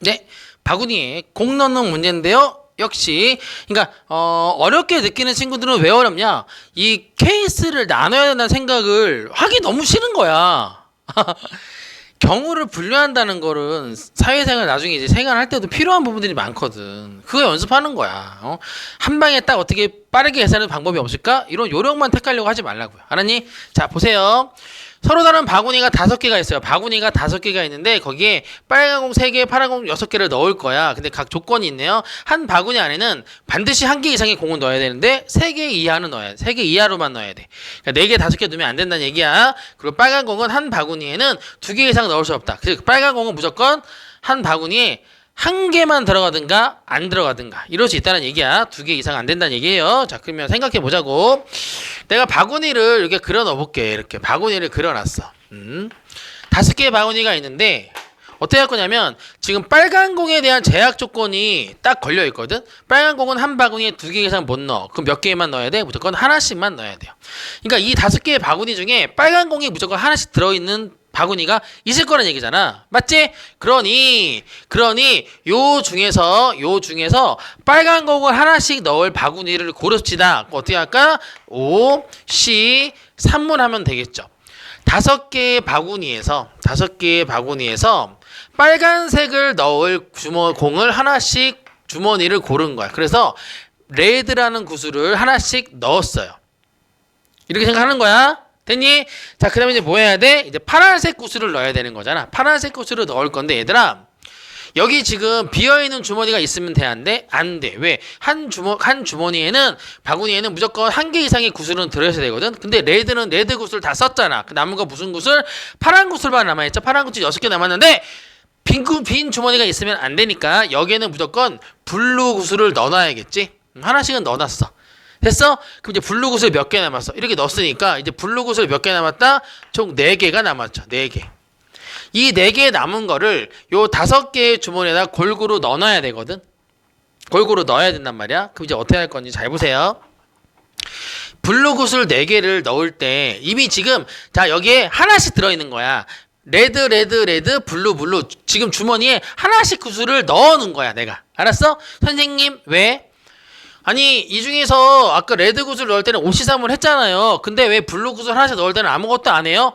네, 바구니에 공 넣는 문제인데요. 역시, 그러니까 어, 어렵게 느끼는 친구들은 왜 어렵냐? 이 케이스를 나눠야 된다는 생각을 하기 너무 싫은 거야. 경우를 분류한다는 거는 사회생활 나중에 이제 생활할 때도 필요한 부분들이 많거든. 그거 연습하는 거야. 어? 한 방에 딱 어떻게 빠르게 계산하는 방법이 없을까? 이런 요령만 택하려고 하지 말라고요. 알았니? 자, 보세요. 서로 다른 바구니가 다섯 개가 있어요. 바구니가 다섯 개가 있는데 거기에 빨간 공 세 개, 파란 공 여섯 개를 넣을 거야. 근데 각 조건이 있네요. 한 바구니 안에는 반드시 한 개 이상의 공을 넣어야 되는데 세 개 이하는 넣어야 돼. 세 개 이하로만 넣어야 돼. 그러니까 네 개, 다섯 개 넣으면 안 된다는 얘기야. 그리고 빨간 공은 한 바구니에는 두 개 이상 넣을 수 없다. 그래서 빨간 공은 무조건 한 바구니에 한 개만 들어가든가 안 들어가든가 이럴 수 있다는 얘기야. 두 개 이상 안 된다는 얘기예요. 자, 그러면 생각해 보자고. 내가 바구니를 이렇게 그려 넣어 볼게. 이렇게 바구니를 그려 놨어. 음. 다섯 개의 바구니가 있는데 어떻게 할 거냐면 지금 빨간 공에 대한 제약 조건이 딱 걸려 있거든. 빨간 공은 한 바구니에 두 개 이상 못 넣어. 그럼 몇 개만 넣어야 돼? 무조건 하나씩만 넣어야 돼요. 그러니까 이 다섯 개의 바구니 중에 빨간 공이 무조건 하나씩 들어 있는 바구니가 있을 거란 얘기잖아. 맞지? 그러니 그러니 요 중에서 요 중에서 빨간 공을 하나씩 넣을 바구니를 고릅시다. 어떻게 할까? 5, C, 3문 하면 되겠죠. 다섯 개의 바구니에서 다섯 개의 바구니에서 빨간색을 넣을 주머 공을 하나씩 주머니를 고른 거야. 그래서 레드라는 구슬을 하나씩 넣었어요. 이렇게 생각하는 거야. 됐니? 자, 그 다음에 이제 뭐 해야 돼? 이제 파란색 구슬을 넣어야 되는 거잖아. 파란색 구슬을 넣을 건데 얘들아. 여기 지금 비어 있는 주머니가 있으면 돼, 안 돼? 안 돼. 왜? 한 주머 한 주머니에는 바구니에는 무조건 한 개 이상의 구슬은 들어야 되거든. 근데 레드는 레드 구슬 다 썼잖아. 그 남은 거 무슨 구슬? 파란 구슬만 남아 있죠. 파란 구슬 여섯 개 남았는데 빈, 구- 빈 주머니가 있으면 안 되니까 여기에는 무조건 블루 구슬을 넣어놔야겠지. 음, 하나씩은 넣어놨어. 됐어? 그럼 이제 블루 구슬 몇 개 남았어? 이렇게 넣었으니까 이제 블루 구슬 몇 개 남았다? 총네 개가 남았죠. 네 개. 이네개 남은 거를 요 다섯 개의 주머니에다 골고루 넣어놔야 되거든. 골고루 넣어야 된단 말이야. 그럼 이제 어떻게 할 건지 잘 보세요. 블루 구슬 네 개를 넣을 때 이미 지금 자 여기에 하나씩 들어 있는 거야. 레드 레드 레드 블루 블루 지금 주머니에 하나씩 구슬을 넣어 놓은 거야, 내가. 알았어? 선생님, 왜? 아니 이 중에서 아까 레드 구슬 넣을 때는 오시삼을 했잖아요. 근데 왜 블루 구슬 하나씩 넣을 때는 아무것도 안 해요?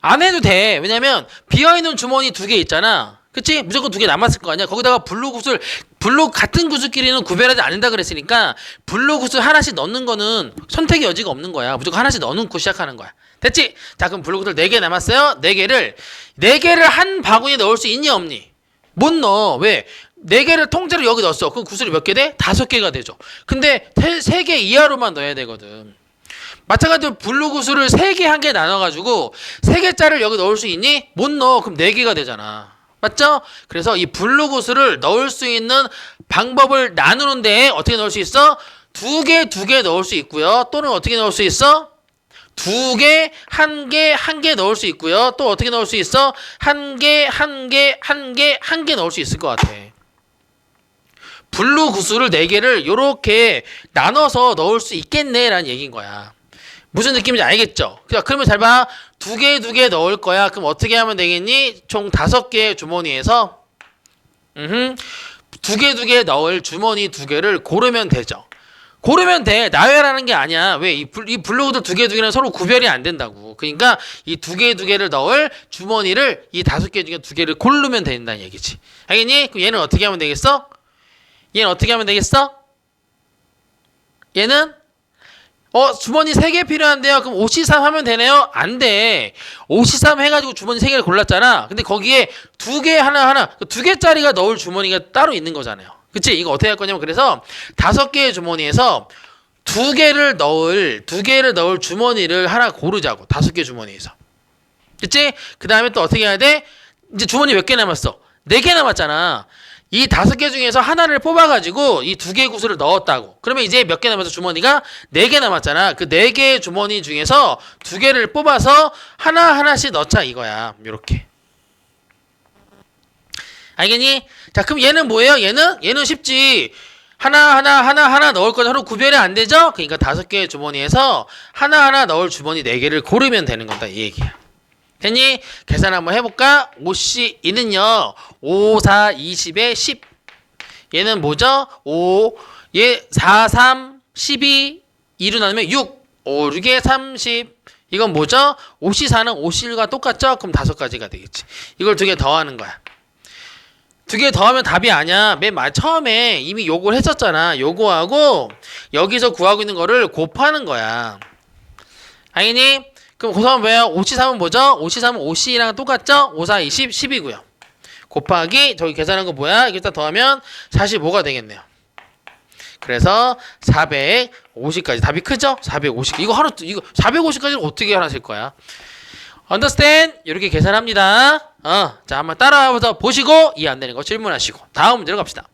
안 해도 돼. 왜냐면 비어 있는 주머니 두 개 있잖아. 그치? 무조건 두 개 남았을 거 아니야. 거기다가 블루 구슬, 블루 같은 구슬끼리는 구별하지 않는다 그랬으니까 블루 구슬 하나씩 넣는 거는 선택의 여지가 없는 거야. 무조건 하나씩 넣어놓고 시작하는 거야. 됐지? 자 그럼 블루 구슬 네 개 남았어요. 네 개를 네 개를 한 바구니에 넣을 수 있니 없니? 못 넣어. 왜? 네 개를 통째로 여기 넣었어. 그럼 구슬이 몇 개 돼? 다섯 개가 되죠. 근데 세 개 이하로만 넣어야 되거든. 마찬가지로 블루 구슬을 세 개 한 개 나눠가지고 세 개짜리를 여기 넣을 수 있니? 못 넣어. 그럼 네 개가 되잖아. 맞죠? 그래서 이 블루 구슬을 넣을 수 있는 방법을 나누는데 어떻게 넣을 수 있어? 두 개, 두 개 넣을 수 있고요. 또는 어떻게 넣을 수 있어? 두 개, 한 개, 한 개 넣을 수 있고요. 또 어떻게 넣을 수 있어? 한 개, 한 개, 한 개, 한 개 넣을 수 있을 것 같아. 블루 구슬을 네 개를 이렇게 나눠서 넣을 수 있겠네라는 얘기인 거야. 무슨 느낌인지 알겠죠? 자, 그러면 잘 봐. 두 개, 두 개 넣을 거야. 그럼 어떻게 하면 되겠니? 총 다섯 개의 주머니에서, 음, 두 개, 두 개 넣을 주머니 두 개를 고르면 되죠. 고르면 돼. 나열하는 게 아니야. 왜? 이, 블, 이 블루구들 두 개, 두 개는 서로 구별이 안 된다고. 그러니까 이 두 개, 두 개를 넣을 주머니를 이 다섯 개 중에 두 개를 고르면 된다는 얘기지. 알겠니? 그럼 얘는 어떻게 하면 되겠어? 얘는 어떻게 하면 되겠어? 얘는 어 주머니 3개 필요한데요. 그럼 5C3 하면 되네요? 안 돼. 5C3 해가지고 주머니 3개를 골랐잖아. 근데 거기에 두 개 하나 하나 그두 개짜리가 넣을 주머니가 따로 있는 거잖아요. 그치? 이거 어떻게 할 거냐면 그래서 다섯 개의 주머니에서 두 개를 넣을 두 개를 넣을 주머니를 하나 고르자고 다섯 개 주머니에서. 그치? 그 다음에 또 어떻게 해야 돼? 이제 주머니 몇 개 남았어? 네 개 남았잖아. 이 다섯 개 중에서 하나를 뽑아가지고 이 두 개의 구슬을 넣었다고. 그러면 이제 몇 개 남아서 주머니가 네 개 남았잖아. 그 네 개의 주머니 중에서 두 개를 뽑아서 하나 하나씩 넣자 이거야. 요렇게. 알겠니? 자, 그럼 얘는 뭐예요? 얘는 얘는 쉽지. 하나 하나 하나 하나 넣을 건 서로 구별이 안 되죠? 그러니까 다섯 개의 주머니에서 하나 하나 넣을 주머니 네 개를 고르면 되는 거다 이 얘기야. 됐니? 계산 한번 해볼까? 5C 이는요 5, 4, 20에 10 얘는 뭐죠? 5, 얘 4, 3, 12 2로 나누면 6 5, 6에 30 이건 뭐죠? 5C4는 5C1과 똑같죠? 그럼 다섯 가지가 되겠지 이걸 두 개 더하는 거야 두 개 더하면 답이 아니야 맨 마, 처음에 이미 요걸 했었잖아 요거하고 여기서 구하고 있는 거를 곱하는 거야 알겠니? 그럼 고사하면 뭐예요? 5C3은 뭐죠? 5C3은 5C랑 똑같죠? 5, 4, 20, 10이고요. 곱하기 저기 계산한 거 뭐야? 이거 일단 더하면 45가 되겠네요. 그래서 450까지 답이 크죠? 450 이거 하루 이거 450까지는 어떻게 하실 거야? understand 이렇게 계산합니다. 어, 자 한번 따라서 보시고 이해 안 되는 거 질문하시고 다음 문제로 갑시다.